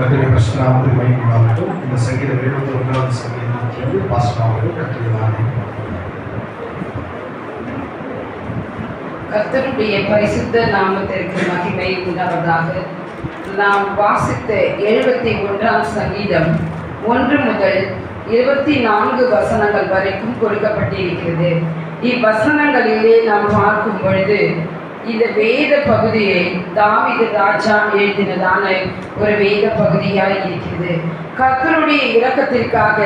கத்திரி பிரச்சனாவது மையமாகட்டும் இந்த சங்கீதம் எழுபத்தி ஒன்றாவது சங்கீதத்திலிருந்து பாசமாகட்டும் கத்திரி நானே கர்த்தருடைய பரிசுத்த நாமத்திற்கு மகிமை உண்டாவதாக. நாம் வாசித்த எழுபத்தி ஒன்றாம் சங்கீதம் ஒன்று முதல் இருபத்தி நான்கு வசனங்கள் வரைக்கும் கொடுக்கப்பட்டிருக்கிறது. இவ்வசனங்களிலே நாம் பார்க்கும் பொழுது இந்த வேத பகுதியை தாமித ராஜா எழுதினதான ஒரு வேத பகுதியாக இருக்கிறது. கத்தருடைய இலக்கத்திற்காக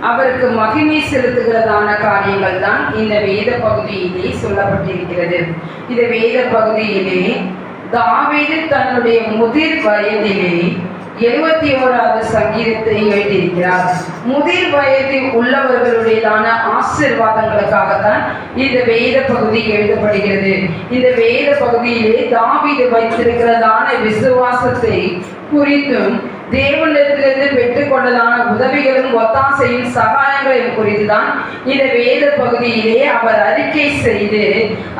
அவருக்கு மகிமை செலுத்துகிறதான காரியங்கள் தான் இந்த வேத பகுதியிலே சொல்லப்பட்டிருக்கிறது. இந்த வேத பகுதியிலே தாவீது தன்னுடைய முதிர் வயதிலே எழுபத்தி ஓராவது சங்கீதத்தை எழுதியிருக்கிறார். முதிர் வயதில் உள்ளவர்களுடையதான ஆசிர்வாதங்களுக்காகத்தான் இந்த வேத பகுதி எழுதப்படுகிறது. இந்த வேத பகுதியிலே தாவீது வைத்திருக்கிறதான விசுவாசத்தை குறித்தும் தேவனிடத்திலிருந்து பெற்றுக்கொண்டதான உதவிகளும் ஒத்தாசையும் சகாயங்களையும் குறித்துதான் இந்த வேத பகுதியிலே அவர் அறிக்கை செய்து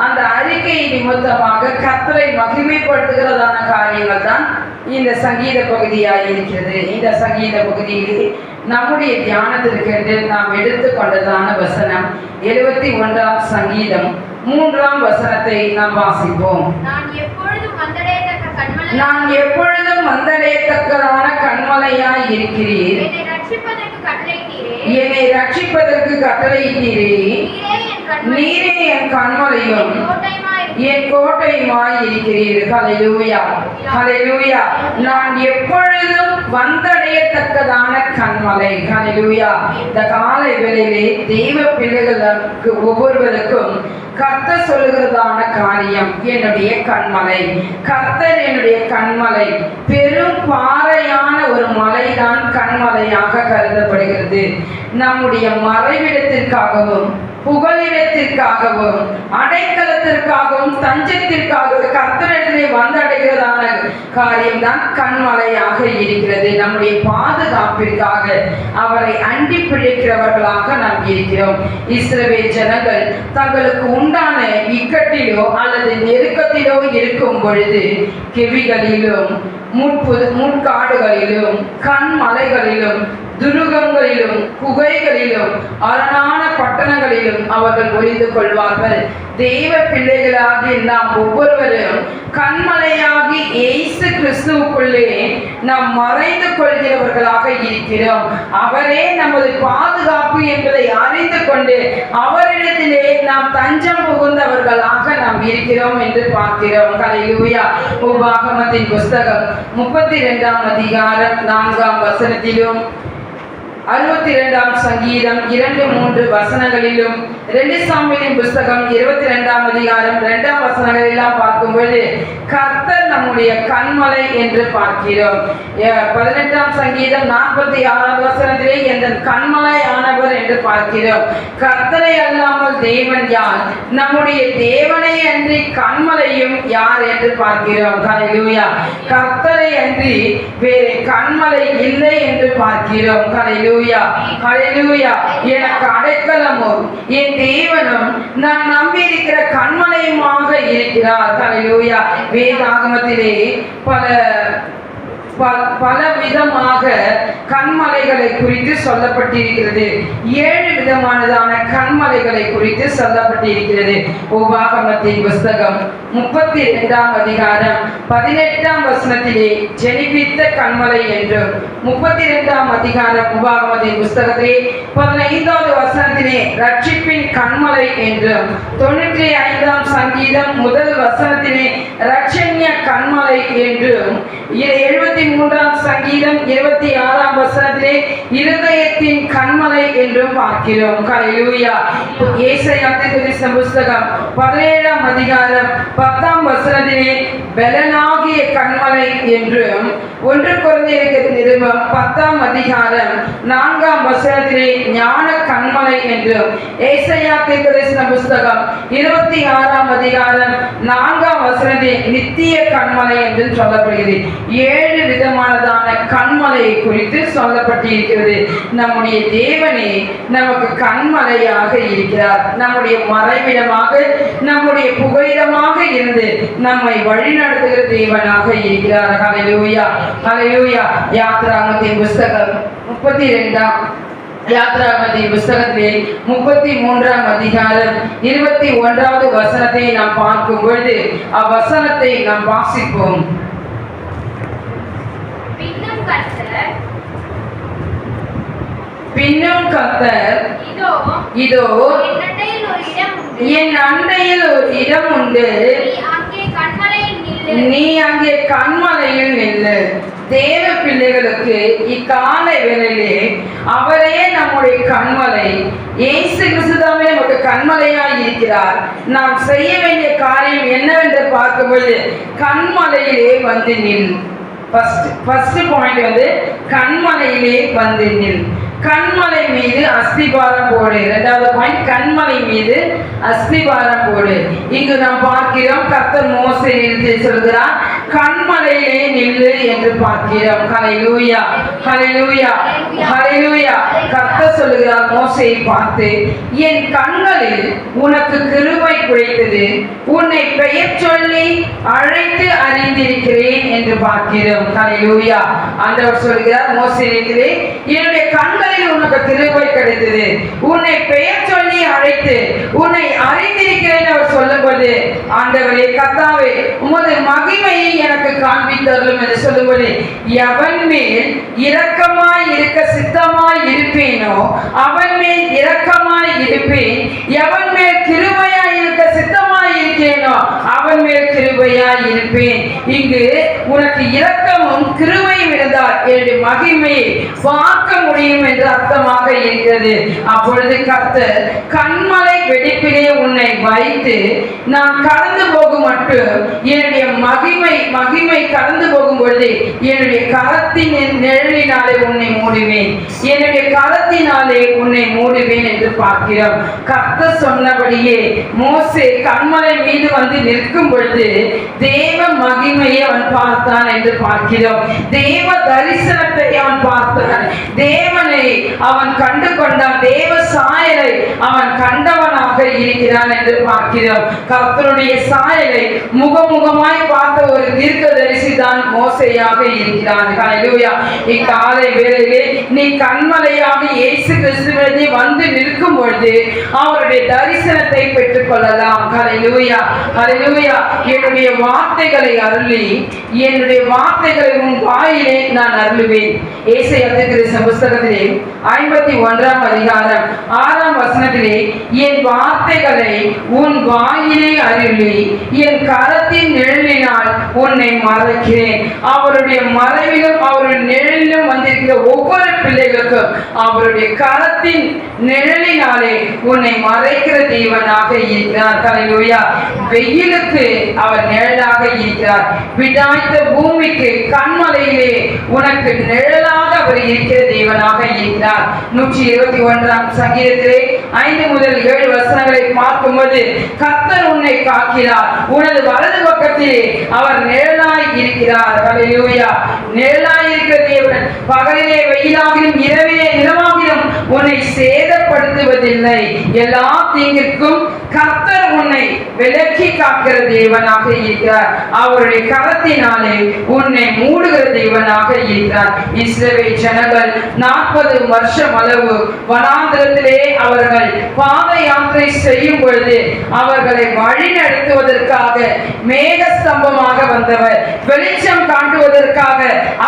அந்த அறிக்கை நிமித்தமாக கத்தரை மகிமைப்படுத்துகிறதான காரியங்கள் தான் இந்த சங்கீத பகுதியாக இருக்கிறது. இந்த சங்கீத பகுதியிலே நம்முடைய தியானத்திற்கென்று நாம் எடுத்துக்கொண்டதான வசனம் எழுபத்தி ஒன்றாம் சங்கீதம் மூன்றாம் வசனத்தை நாம் வாசிப்போம். நான் எப்பொழுதும் வந்தடையத்தக்கதான கண்மலையாய் இருக்கிறீர் என்னை ரட்சிப்பதற்கு கட்டளையிட்டீரே. என்னை ரட்சிப்பதற்கு கட்டளையிட்டீரே. நீரே என் என் கண்மலையும். என் கோட்டையுமாய் இருக்கிறீர்கள். ஹalleluya. நான் எப்பொழுதும் வந்தடையத்தக்கதான கண்மலை. ஹalleluya. இந்த காலை வேளையிலே தெய்வ பிள்ளைகளுக்கு ஒவ்வொருவருக்கும் கர்த்தர் சொல்லுகிறதான காரியம் என்னுடைய கண்மலை. கர்த்தர் என்னுடைய கண்மலை. பெரும் பாறையான ஒரு மலைதான் கண்மலையாக கருதப்படுகிறது. நம்முடைய மறைவிடத்திற்காகவும் புகலிடத்திற்காகவும் அடைக்கலத்திற்காகவும் தஞ்சத்திற்காகவும் கர்த்தரிடத்திலே வந்தடைகிறதான காரியம்தான் கண்மலையாக இருக்கிறது. நம்முடைய பாதுகாப்பிற்காக அவரை அண்டி பிழைக்கிறவர்களாக நாம் இருக்கிறோம். இஸ்ரவே ஜனங்கள் தங்களுக்கு உண்டான இக்கட்டிலோ அல்லது நெருக்கத்திலோ இருக்கும் பொழுது கெவிகளிலும் முட்பு முட்காடுகளிலும் கண்மலைகளிலும் துருகங்களிலும் குகைகளிலும் அரணான பட்டணங்களிலும் அவர்கள் ஒளிந்து கொள்வார்கள். தெய்வ பிள்ளைகளாகி நாம் ஒவ்வொருவரும் கண்மலையாகி இயேசு கிறிஸ்துவுக்குள்ளே நாம் மறைந்து கொள்கிறவர்களாக இருக்கிறோம். அவரே நமது பாதுகாப்பு என்பதை அறிந்து கொண்டு அவரிடத்திலே நாம் தஞ்சம் புகுந்தவர்களாக நாம் இருக்கிறோம் என்று பார்க்கிறோம். கலையூயா உபாகமத்தின் புஸ்தகம் முப்பத்தி இரண்டாம் அதிகாரம் நான்காம் வசனத்திலும் அறுபத்தி இரண்டாம் சங்கீதம் இரண்டு மூன்று வசனங்களிலும் ரெண்டு சாமியின் புஸ்தகம் இருபத்தி இரண்டாம் அதிகாரம் இரண்டாம் வசனங்களெல்லாம் பார்க்கும்போது கர்த்தர் நம்முடைய கண்மலை என்று பார்க்கிறோம். பதினெட்டாம் சங்கீதம் நாற்பத்தி ஆறாம் வசனத்திலே எந்த கண்மலை ஆனவர் என்று பார்க்கிறோம். கர்த்தரை அல்லாமல் தேவன் யார்? நம்முடைய தேவனை அன்றி கண்மலையும் யார்? என்று பார்க்கிறோம். கலையூயா கர்த்தரை அன்றி வேறு கண்மலை இல்லை என்று பார்க்கிறோம். கலையூ ஹalleluya ஹalleluya எனக்கு அடைக்கலமும் என் தேவனும் நான் நம்பியிருக்கிற கண்மலையுமாக இருக்கிறார். ஹalleluya வேதாகமத்திலே பல பல விதமாக கண்மலைகளை குறித்து சொல்லப்பட்டிருக்கிறது. ஏழு விதமானதான கண்மலைகளை குறித்து சொல்லப்பட்டிருக்கிறது. உபாகமத்தின் புஸ்தகம் முப்பத்தி இரண்டாம் அதிகாரம் பதினெட்டாம் வசனத்திலே ஜெனிபித்த கண்மலை என்றும் முப்பத்தி இரண்டாம் அதிகாரம் உபாகமத்தின் புஸ்தகத்திலே பதினைந்தாவது வசனத்திலே ரட்சிப்பின் கண்மலை என்றும் தொண்ணூற்றி ஐந்தாம் சங்கீதம் முதல் வசனத்திலே ரட்சண்ய கண்மலை என்றும் எழுபத்தி மூன்றாம் சங்கீதம் இருபத்தி ஆறாம் வசனத்திலே இருதயத்தின் கண்மலை என்றும் பார்க்கிறோம். கலையூயா ஏசையா புஸ்தகம் பதினேழாம் அதிகாரம் பத்தாம் வசனத்திலே பலனாகிய கண்மலை என்றும் ஒன்று குழந்தைகளுக்கு நிருபம் பத்தாம் அதிகாரம் நான்காம் வசனத்திலே ஞான கண்மலை என்றும் ஏசையா தீர்க்கதரிசன புஸ்தகம் இருபத்தி ஆறாம் அதிகாரம் நான்காம் வசனத்திலே நித்திய கண்மலை என்றும் சொல்லப்படுகிறது. ஏழு விதமானதான கண்மலையை குறித்து சொல்லப்பட்டிருக்கிறது. நம்முடைய தேவனே நமக்கு கண்மலையாக இருக்கிறார். நம்முடைய மறைவிடமாக நம்முடைய புகையிடமாக இருந்து நம்மை வழி வழிநடத்துகிற தேவனாக இருக்கிறார். ஹalleluya. ஹalleluya. யாத்ராமத்தின் புஸ்தகம் முப்பத்தி ரெண்டாம் யாத்ராமதி புஸ்தகத்திலே முப்பத்தி மூன்றாம் அதிகாரம் இருபத்தி ஒன்றாவது வசனத்தை நாம் பார்க்கும் பொழுது அவ்வசனத்தை நாம் வாசிப்போம். பின்னும் கத்தர் இதோ இதோ என் அண்டையில் ஒரு இடம் உண்டு. நீ அங்கே கண்மலையில் நில்லு. தேவ பிள்ளைகளுக்கு இக்கால வேளையிலே அவரே நம்முடைய கண்மலை. இயேசு கிறிஸ்துதாமே நமக்கு கண்மலையாய் இருக்கிறார். நாம் செய்ய வேண்டிய காரியம் என்னவென்று பார்க்கும்போது கண்மலையிலே வந்து நின் ஃபர்ஸ்ட் ஃபர்ஸ்ட் பாயிண்ட் வந்து கண்மலையிலே வந்து நின் கண்மலை மீது அஸ்திபாரம் போடு. இரண்டாவது பாயிண்ட் கண்மலை மீது அஸ்திபாரம் போடு. இங்கு நாம் பார்க்கிறோம் கர்த்தர் மோசை நிறுத்தி சொல்கிறார் கண்மலையிலே நில்லு என்று பார்க்கிறோம். ஹalleluya ஹalleluya ஹalleluya கர்த்தர் சொல்லுகிறார் மோசையை பார்த்து என் கண்களில் உனக்கு கிருபை குறைத்தது உன்னை பெயர் சொல்லி அழைத்து அறிந்திருக்கிறேன் என்று பார்க்கிறோம். ஹalleluya அந்தவர் சொல்கிறார் மோசை என்னுடைய கண்கள் கண்களில் உனக்கு திருவை கிடைத்தது. உன்னை பெயர் சொல்லி அழைத்து உன்னை அறிந்திருக்கிறேன் அவர் சொல்லும்போது ஆண்டவரே கத்தாவே உமது மகிமையை எனக்கு காண்பித்தருளும் என்று சொல்லும்போது எவன் மேல் இரக்கமாய் இருக்க சித்தமாய் இருப்பேனோ அவன் மேல் இரக்கமாய் இருப்பேன். எவன் மேல் திருமையாய் இருக்க சித்தமாய் இருக்கேனோ அவன் மேல் கிருபையாய் இருப்பேன். இங்கு உனக்கு இரக்கமும் கிருபையும் இருந்தால் என்னுடைய மகிமையை பார்க்க முடியும் என்று அர்த்தமாக இருக்கிறது. அப்பொழுது கத்து கண்மலை வெடிப்பிலே வைத்து நான் கடந்து போகும் மட்டும் என்னுடைய மகிமை மகிமை கடந்து போகும் பொழுது என்னுடைய கரத்தின் நிழலினாலே உன்னை மூடுவேன். என்னுடைய கரத்தினாலே உன்னை மூடுவேன் என்று பார்க்கிறோம். கத்த சொன்னபடியே மோசே கண்மலை மீது வந்து நிற்கும் பொழுது தேவ மகிமையை அவன் பார்த்தான் என்று பார்க்கிறோம். தேவ தரிசனத்தை அவன் பார்த்தான். தேவனை அவன் கண்டு கொண்டான் தேவ சாயலை அவன் கண்டவனாக இருக்கிறான் என்று பார்க்கிறோம் கர்த்தருடைய சாயலை முகமுகமாய் பார்த்த ஒரு தீர்க்கதரிசி தான் மோசையாக இருக்கிறான். ஹalleluya இக்காலை வேளையிலே நீ கண்மலையாக இயேசு கிறிஸ்துவினே வந்து நிற்கும் பொழுது அவருடைய தரிசனத்தை பெற்றுக் கொள்ளலாம் ஹalleluya ஹalleluya என்னுடைய வார்த்தைகளை அருளி என்னுடைய வார்த்தைகளை உன் வாயிலே நான் அருளுவேன். ஏசையா தீர்க்கதரிசன புஸ்தகத்திலே ஐம்பத்தி ஒன்றாம் அதிகாரம் ஆறாம் வசனத்திலே என் வார்த்தைகளை உன் வாயிலே அருளி என் கரத்தின் நிழலினால் உன்னை மறைக்கிறேன். அவருடைய மறைவிலும் அவருடைய நிழலிலும் வந்திருக்கிற ஒவ்வொரு பிள்ளைகளுக்கும் அவருடைய கரத்தின் நிழலினாலே உன்னை மறைக்கிற தேவனாக இருக்கிறார். தலையோயா வெயிலுக்கு அவர் நிழலாக இருக்கிறார். விடாய்த்த பூமிக்கு கண்மலையிலே உனக்கு நிழலாக அவர் இருக்கிற தேவனாக இருக்கிறார். நூற்றி இருபத்தி ஒன்றாம் சங்கீதத்திலே ஐந்து முதல் ஏழு வசனங்களை பார்க்கும்போது கர்த்தர் உன்னை காக்கிறார். உனது வலது பக்கத்திலே அவர் நிழலாய் இருக்கிறார். ஹalleluya நிழலாய் இருக்கிற தேவன். பகலிலே வெயிலாகிலும் இரவிலே நிலவாகிலும் உன்னை சேதப்படுத்துவதில்லை. எல்லா தீங்கிற்கும் கர்த்தர் உன்னை விலக்கி காக்கிற தேவனாக இருக்கிறார். அவருடைய கரத்தினாலே உன்னை மூடுகிற தேவனாக இருக்கிறார். இஸ்ரவே ஜனங்கள் நாற்பது வருஷம் அளவு வனாந்திரத்திலே அவர்கள் பாத யாத்திரை செய்யும் பொழுது அவர்களை வழி நடத்துவதற்காக மேக ஸ்தம்பமாக வந்தவர் வெளிச்சம் காட்டுவதற்காக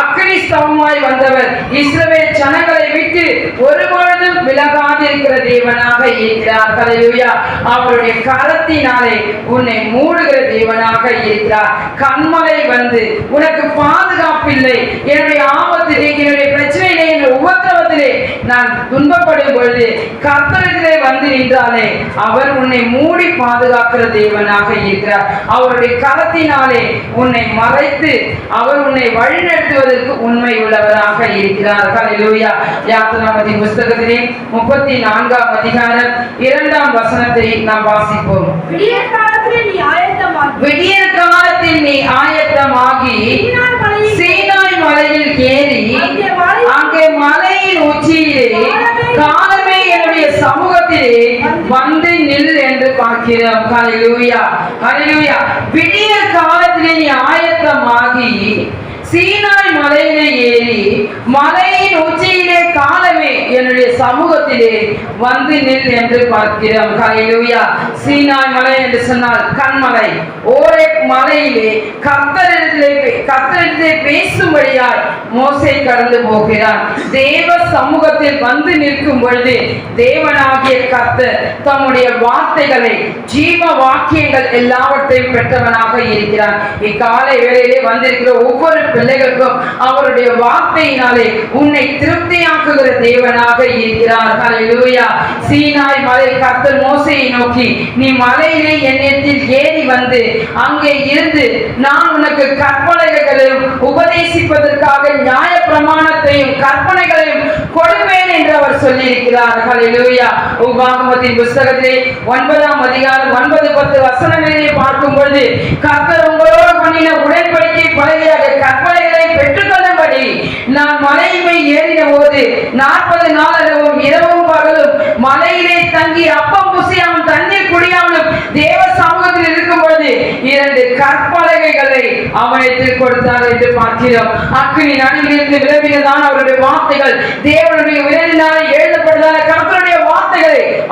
அக்னி ஸ்தம்பமாய் வந்தவர் இஸ்ரவேல் ஜனங்களை விட்டு ஒருபொழுதும் விலகாதிருக்கிற தேவனாக இருக்கிறார். ஹalleluya. அவருடைய கரத்தினாலே உன்னை மூடுகிற தேவனாக இருக்கிறார். கண்மலை வந்து உனக்கு பாதுகாப்பில்லை. என்னுடைய ஆபத்திலே என்னுடைய பிரச்சனையிலே என்னுடைய உபத்திரவத்திலே நான் துன்பப்படும் பொழுது கர்த்தரத்திலே வந்து நின்றாலே அவர் உன்னை மூ மூடி பாதுகாக்கிற தேவனாக இருக்கிறார். அவருடைய கரத்தினாலே உன்னை மறைத்து அவர் உன்னை வழிநடத்துவதற்கு உண்மை உள்ளவராக இருக்கிறார். ஹalleluya யாத்திராமதி புஸ்தகத்திலே முப்பத்தி நான்காம் அதிகாரம் இரண்டாம் வசனத்தை நாம் வாசிப்போம். விடியற் காலத்திலே நீ ஆயத்தமாகி சீனாய் மலையில் ஏறி அங்கே மலை- அங்கே மலையின் உச்சியிலே காலமே என்னுடைய சமூகத்திலே வந்து நில் என்று பார்க்கிறோம். ஹalleluya ஹalleluya விடிய காலத்திலே நீ ஆயத்தமாகி சீனாய் மலையிலே ஏறி மலையின் உச்சியிலே காலமே என்னுடைய சமூகத்திலே வந்து நில் என்று பார்க்கிறோம். கலையிலுயா சீனாய் மலை என்று சொன்னால் கண்மலை. ஓரே மலையிலே கத்தரிடத்திலே கத்தரிடத்திலே பேசும்படியால் மோசை கடந்து போகிறார். தேவ சமூகத்தில் வந்து நிற்கும் பொழுது தேவனாகிய கத்தர் தம்முடைய வார்த்தைகளை ஜீவ வாக்கியங்கள் எல்லாவற்றையும் பெற்றவனாக இருக்கிறார். இக்காலை வேளையிலே வந்திருக்கிற ஒவ்வொரு பிள்ளைகளுக்கும் அவருடைய வார்த்தையினாலே உன்னை திருப்தியாக்குகிற தேவனாக இருக்கிறார். ஹalleluya சீனாய் மலை கர்த்தர் மோசையை நோக்கி நீ மலையிலே என்னத்தில் ஏறி வந்து அங்கே இருந்து நான் உனக்கு கற்பனைகளையும் உபதேசிப்பதற்காக நியாய பிரமாணத்தையும் கற்பனைகளையும் கொடுப்பேன் என்று அவர் சொல்லியிருக்கிறார். ஹalleluya உபாகமத்தின் புஸ்தகத்திலே ஒன்பதாம் அதிகாரம் ஒன்பது பத்து வசனங்களிலே பார்க்கும் பொழுது கர்த்தர் உங்களோடு பண்ணின உடன்படிக்கை பலகையாக கற்பனைகளை பெற்றுக்கொள்ளும்படி நான் மலையுமே ஏறின போது நாற்பது நாளளவும் இரவும் பகலும் மலையிலே தங்கி அப்பம் புசியாமல் தண்ணீர் குடியாமலும் தேவ சமூகத்தில் இருக்கும் பொழுது இரண்டு கற்பலகைகளை அவனிடத்தில் கொடுத்தார் என்று பார்க்கிறோம். அக்னி நடுவிலிருந்து விளம்பினதான் அவருடைய வார்த்தைகள் தேவனுடைய விரலினால் எழுதப்பட்டதான கற்பனை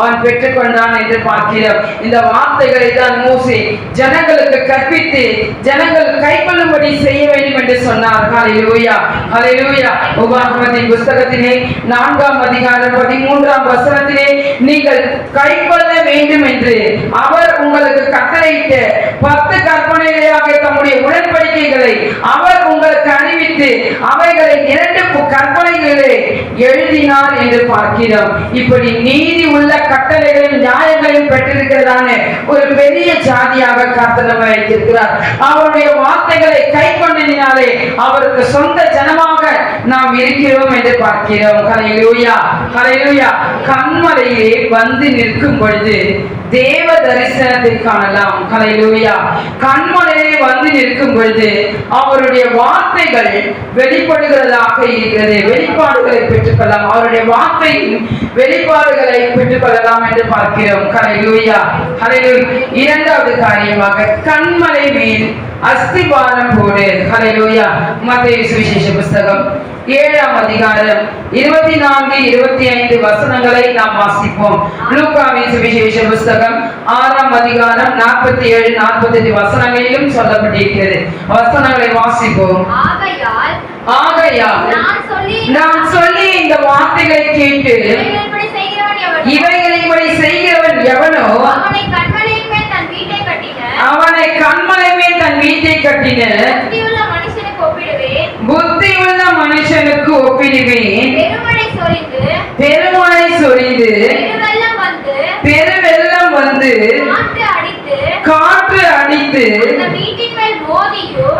அவன் பெற்றுக்கொண்டான் என்று பார்க்கிறோம். இந்த வார்த்தைகளை தான் மூசி ஜனங்களுக்கு கற்பித்து ஜனங்கள் கைக்கொள்ளும்படி செய்ய வேண்டும் என்று சொன்னார். ஹalleluya ஹalleluya. உபாகமத்தின் புஸ்தகத்திலே நான்காம் அதிகாரம் பதிமூன்றாம் வசனத்திலே நீங்கள் கைக்கொள்ள வேண்டும் என்று அவர் உங்களுக்கு கட்டளையிட்ட பத்து கற்பனைகளாக தம்முடைய உடன்படிக்கைகளை அவர் உங்களுக்கு அறிவித்து அவைகளை இரண்டு கற்பனைகளை எழுதினார் என்று பார்க்கிறோம். இப்படி நீதி உள்ள கட்டளைகளையும் நியாயங்களையும் பெற்றிருக்கிறதான ஒரு பெரிய ஜாதியாக கர்த்தனம் வைத்திருக்கிறார். அவருடைய வார்த்தைகளை கை கொண்டதினாலே அவருக்கு சொந்த ஜனமாக நாம் இருக்கிறோம் என்று பார்க்கிறோம் ஹalleluya ஹalleluya. கண்மலையிலே வந்து நிற்கும் பொழுது தேவ தரிசனத்தை காணலாம் ஹalleluya. கண்மலையிலே வந்து நிற்கும் பொழுது அவருடைய வார்த்தைகள் வெளிப்படுகிறதாக இருக்கிறது. வெளிப்பாடுகளை பெற்றுக்கொள்ளலாம். அவருடைய வார்த்தையின் வெளிப்பாடுகளை பெற்றுக்கொள்ளலாம் என்று பார்க்கிறோம். ஹalleluya ஹalleluya. இரண்டாவது காரியமாக கண்மலை மேல் அஸ்திபாரம் போடு. கலை ஹalleluya மத்தேயு சுவிசேஷ புஸ்தகம் ஏழாம் அதிகாரம் இருபத்தி நான்கு இருபத்தி ஐந்து வசனங்களை நாம் வாசிப்போம். லூக்காவின் சுவிசேஷ புஸ்தகம் ஆறாம் அதிகாரம் நாற்பத்தி ஏழு நாற்பத்தி எட்டு வசனங்களிலும் சொல்லப்பட்டிருக்கிறது. வசனங்களை வாசிப்போம். ஆகையால் நான் சொல்லி இந்த வார்த்தைகளை கேட்டு எவனோ, இவைகளின்படி செய்கிறவன் எவனோ? அவனை கண்மலையின் மேல் தன் வீட்டை கட்டின. புத்தியுள்ள மனுஷனுக்கு ஒப்பிடுவேன். பெருமழை சொரிந்து பெருவெள்ளம் வந்து காற்று அடித்து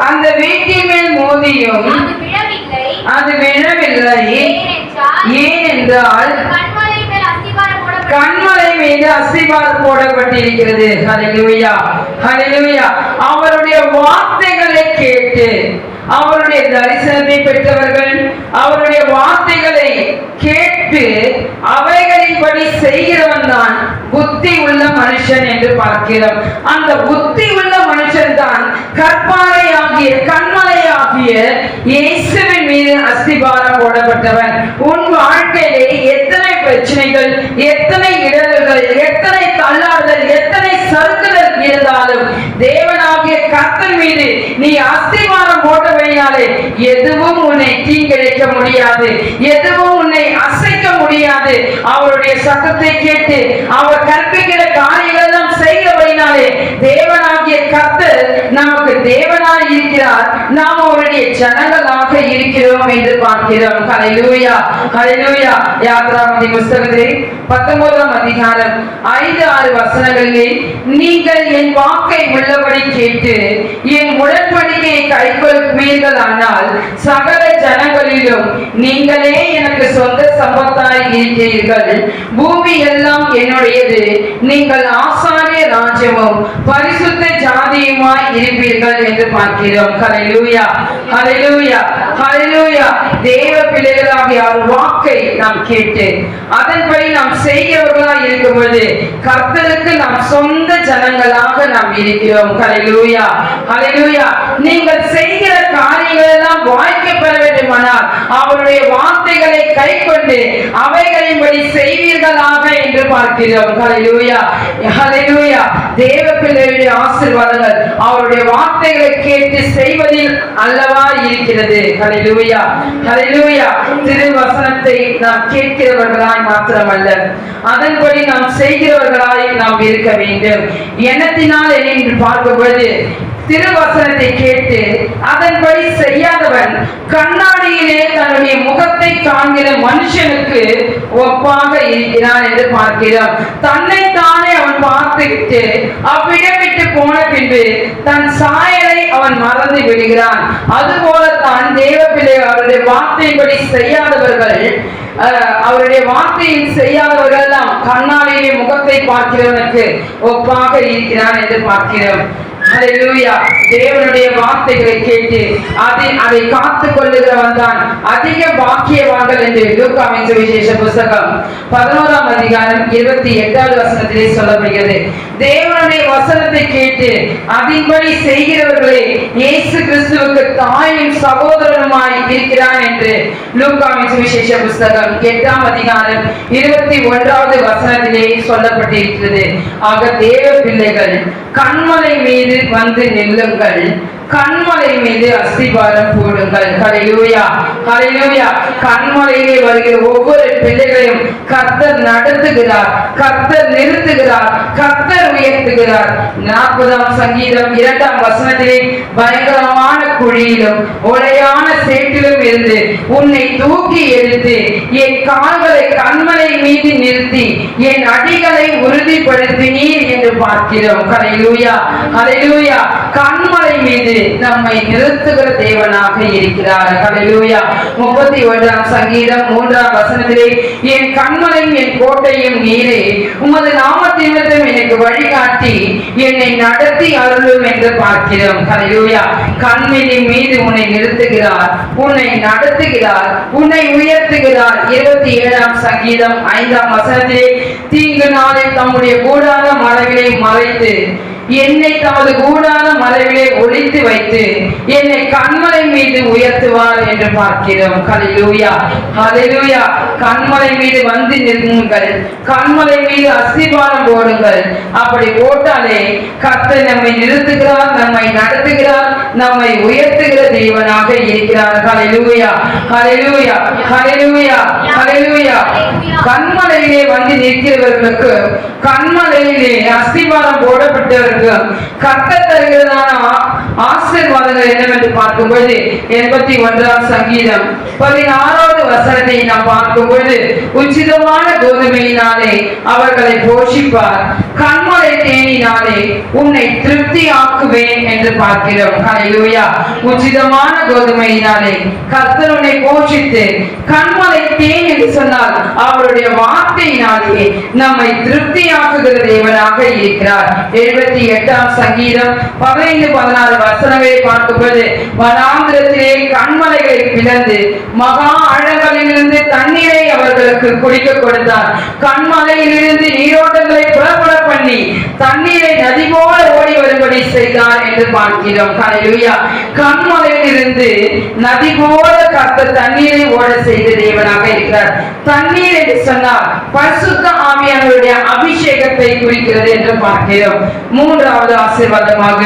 அந்த வீட்டின் மேல் மோதியும் அது விழவில்லை. ஏனென்றால் கண்மலை மீது அஸ்திபாரம் போடப்பட்டிருக்கிறது. ஹalleluya ஹalleluya அவருடைய வார்த்தைகளை கேட்டு அவருடைய தரிசனத்தை பெற்றவர்கள் அவருடைய வார்த்தைகளை கேட்டு அவைகளின்படி செய்கிறவன் தான் புத்தி உள்ள மனுஷன் என்று பார்க்கிறோம். அந்த புத்தி உள்ள மனுஷன் தான் கற்பாறை ஆகிய கண்மலை ஆகிய இயேசுவின் மீது அஸ்திபாரம் போடப்பட்டவன். உன் வாழ்க்கையிலே எத்தனை பிரச்சனைகள் எத்தனை இடர்கள் எத்தனை தள்ளாறுதல் எத்தனை சறுக்குதல் இருந்தாலும் தேவனாகிய கர்த்தர் மீது நீ அஸ்திவாரம் எதுவும் உன்னை தீங்கிழைக்க முடியாது. எதுவும் உன்னை அசைக்க முடியாது. அவருடைய சத்தத்தை கேட்டு அவர் கற்பிக்கிற காரியம் எல்லாம் தேவனாகிய கத்தர் நமக்கு தேவனாய் இருக்கிறார். நாம் அவருடைய ஜனங்களாக இருக்கிறோம் என்று பார்க்கிறோம். கலையூயா கலையூயா யாத்ராமதி புஸ்தகத்திலே பத்தொன்பதாம் அதிகாரம் ஐந்து ஆறு வசனங்களிலே நீங்கள் என் வாக்கை உள்ளபடி கேட்டு என் உடன்படிக்கையை கைக்கொள்வீர்கள் ஆனால் சகல ஜனங்களிலும் நீங்களே எனக்கு சொந்த சம்பத்தாய் இருக்கிறீர்கள். பூமி எல்லாம் என்னுடையது. நீங்கள் ஆசாரிய ராஜ்யமும் பரிசுத்த ஜாதியுமாய் இருப்பீர்கள் என்று பார்க்கிறோம். ஹalleluya ஹalleluya ஹalleluya தேவ பிள்ளைகளாக அவர் வாக்கை நாம் கேட்டு அதன்படி நாம் செய்கிறவர்களாய் இருக்கும்போது கர்த்தருக்கு நாம் சொந்த ஜனங்களாக நாம் இருக்கிறோம். ஹalleluya ஹalleluya நீங்கள் செய்கிற காரியம் காரியங்கள் எல்லாம் வாய்க்கப்பெற வேண்டுமானால் அவருடைய வார்த்தைகளை கை கொண்டு அவைகளின்படி செய்வீர்களாக என்று பார்க்கிறோம். தேவ பிள்ளைகளுடைய ஆசிர்வாதங்கள் அவருடைய வார்த்தைகளை கேட்டு செய்வதில் அல்லவா இருக்கிறது. ஹalleluya ஹalleluya திருவசனத்தை நாம் கேட்கிறவர்களாய் மாத்திரமல்ல. அதன்படி நாம் செய்கிறவர்களாய் நாம் இருக்க வேண்டும். எண்ணத்தினால் என்று பார்க்கும்போது திருவசனத்தை கேட்டு அதன்படி செய்யாதவன் கண்ணாடியிலே தன்னுடைய முகத்தை காண்கிற மனுஷனுக்கு ஒப்பாக இருக்கிறான் என்று பார்க்கிறோம். தன்னைத்தானே அவன் பார்த்துவிட்டு அவ்விடம் விட்டு போன பின்பு தன் சாயலை அவன் மறந்து விடுகிறான். அதுபோலத்தான் தேவ பிள்ளை அவருடைய வார்த்தையின்படி செய்யாதவர்கள் அஹ், அவருடைய வார்த்தையில் செய்யாதவர்கள் கண்ணாடியிலே முகத்தை பார்க்கிறவனுக்கு ஒப்பாக இருக்கிறான் என்று பார்க்கிறோம். தேவனுடைய வார்த்தைகளை கேட்டு அதை அதை காத்து கொள்ளுகிறவன் தான் அதிக பாக்கியவான்கள் என்று லூக்காவின் சுவிசேஷ புஸ்தகம் பதினோராம் அதிகாரம் இருபத்தி எட்டாவது வசனத்திலே சொல்லப்படுகிறது. தேவனுடைய வசனத்தை கேட்டு அதன்படி செய்கிறவர்களே இயேசு கிறிஸ்துவுக்கு தாயும் சகோதரனுமாய் இருக்கிறான் என்று லூக்காவின் சுவிசேஷ புஸ்தகம் எட்டாம் அதிகாரம் இருபத்தி ஒன்றாவது வசனத்திலே சொல்லப்பட்டிருக்கிறது. ஆக தேவ பிள்ளைகள் கண்மலை மீது வந்து நில்லுங்கள். கண்மலை மீது அஸ்திபாரம் போடுங்கள். கலையூயா கலையூயா கண்மலையிலே வருகிற ஒவ்வொரு பிள்ளைகளையும் கர்த்தர் நடத்துகிறார் கர்த்தர் நிறுத்துகிறார் கர்த்தர் உயர்த்துகிறார். நாற்பதாம் சங்கீதம் இரண்டாம் வசனத்திலே பயங்கரமான குழியிலும் உடையான சேற்றிலும் இருந்து உன்னை தூக்கி எடுத்து என் கால்களை கண்மலை மீது நிறுத்தி என் அடிகளை உறுதிப்படுத்தினீர் என்று பார்க்கிறோம். கலையூயா கலையூ ஹalleluya கண்மலை மீது நம்மை நிறுத்துகிற தேவனாக இருக்கிறார். ஹalleluya முப்பத்தி ஒன்றாம் சங்கீதம் மூன்றாம் வசனத்திலே என் கண்மலையும் என் கோட்டையும் நீரே உமது நாமத்தின் எனக்கு வழிகாட்டி என்னை நடத்தி அருளும் என்று பார்க்கிறோம். ஹalleluya கண்மணி மீது உன்னை நிறுத்துகிறார் உன்னை நடத்துகிறார் உன்னை உயர்த்துகிறார். இருபத்தி ஏழாம் சங்கீதம் ஐந்தாம் வசனத்திலே தீங்கு நாளில் தம்முடைய கூடாத மறைவிலை மறைத்து என்னை தமது கூடான மறைவிலே ஒழித்து வைத்து என்னை கண்மலை மீது உயர்த்துவார் என்று பார்க்கிறோம். ஹalleluya ஹalleluya கண்மலை மீது வந்து நிற்குங்கள் கண்மலை மீது அஸ்திபாரம் போடுங்கள். அப்படி போட்டாலே கத்தை நம்மை நிறுத்துகிறார் நம்மை நடத்துகிறார் நம்மை உயர்த்துகிற தேவனாக இருக்கிறார். ஹalleluya ஹalleluya ஹalleluya ஹalleluya கண்மலையிலே வந்து நிற்கிறவர்களுக்கு கண்மலையிலே அஸ்திபாரம் போடப்பட்டவர்களுக்கு கர்த்தர் தருகிறதான ஆசீர்வாதங்கள் என்னவென்று பார்க்கும்போது எண்பத்தி ஒன்றாம் சங்கீதம் பதினாறாவது வசனத்தை நாம் பார்க்கும்போது உச்சிதமான கோதுமையினாலே அவர்களை போஷிப்பார். கண்மலை தேனினாலே உன்னை திருப்தி ஆக்குவேன் என்று பார்க்கிறோம். ஹalleluya உச்சிதமான கோதுமையினாலே கர்த்தர் உன்னை போஷித்து கண்மலை தேன் என்று சொன்னால் அவருடைய வார்த்தையினாலேயே நம்மை திருப்தியாக்குகிற தேவனாக இருக்கிறார். எழுபத்தி எட்டாம் சங்கீதம் பதினைந்து பதினாறு வசனங்களை பார்க்கும்போது வனாந்திரத்திலே கண்மலைகளை பிளந்து மகா ஆழங்களிலிருந்து தண்ணீரை அவர்களுக்கு குடிக்க கொடுத்தார். கண்மலையிலிருந்து நீரோட்டங்களை புறப்பட பண்ணி தண்ணீரை நதி போல ஓடி வரும்படி செய்தார் என்று பார்க்கிறோம். கலையில். ஹalleluya கண்மலையிலிருந்து நதி போல கர்த்த தண்ணீரை ஓட செய்த தேவனாக இருக்கிறார். தண்ணீர் என்று சொன்னால் பரிசுத்த ஆவியானவருடைய அபிஷேகத்தை குறிக்கிறது என்று பார்க்கிறோம். மூன்றாவது ஆசீர்வாதமாக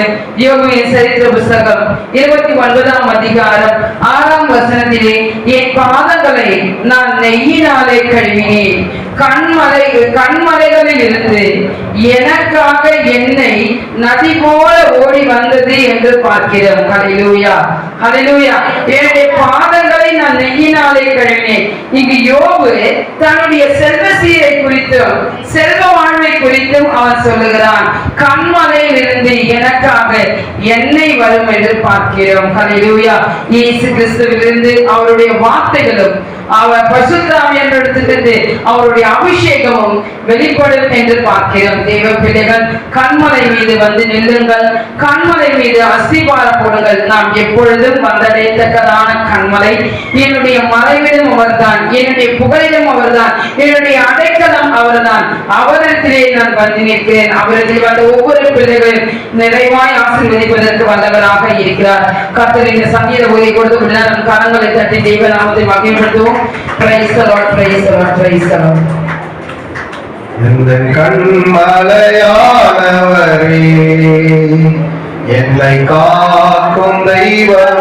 யோகியின் சரித்திர புஸ்தகம் இருபத்தி ஒன்பதாம் அதிகாரம் ஆறாம் வசனத்திலே என் பாதங்களை நான் நெய்யினாலே கழுவினேன். கண்மலை கண்மலைகளில் இருந்து எனக்காக என்னை நதி போல ஓடி வந்தது என்று பார்க்கிறோம். ஹalleluya ஹalleluya. என்னுடைய பாதங்களை நான் நெய்யினாலே கழுவினேன். இங்கு யோபு தன்னுடைய செல்வ சீரை குறித்தும் செல்வ வாழ்வை குறித்தும் அவன் சொல்லுகிறான். கண்மலையில் இருந்து எனக்காக என்னை வரும் என்று பார்க்கிறோம். ஹalleluya. இயேசு கிறிஸ்துவிலிருந்து அவருடைய வார்த்தைகளும் அவர் பசுத்தாமியிடத்திலிருந்து அவருடைய அபிஷேகமும் வெளிப்படும் என்று பார்க்கிறோம். தேவ பிள்ளைகள் கண்மலை மீது வந்து நில்லுங்கள். கண்மலை மீது அஸ்திபார போடுங்கள். நாம் எப்பொழுதும் வந்தடையத்தக்கதான கண்மலை. என்னுடைய மறைவிலும் அவர்தான் என்னுடைய புகழிலும் அவர்தான் என்னுடைய அடைக்கலம் அவர்தான். அவரிடத்திலே நான் வந்து நிற்கிறேன். அவரிடத்தில் வந்த ஒவ்வொரு பிள்ளைகளும் நிறைவாய் ஆசீர்வதிப்பதற்கு வந்தவராக இருக்கிறார். கர்த்தர் இந்த சங்கீத உதவி கொடுத்து விட நம் கரங்களை தட்டி தெய்வ நாமத்தை மகிழ்ப்படுத்துவோம் praise lord praise lord praise lord இந்த கண்மலையானவரே என்னை காக்கும் தெய்வம்.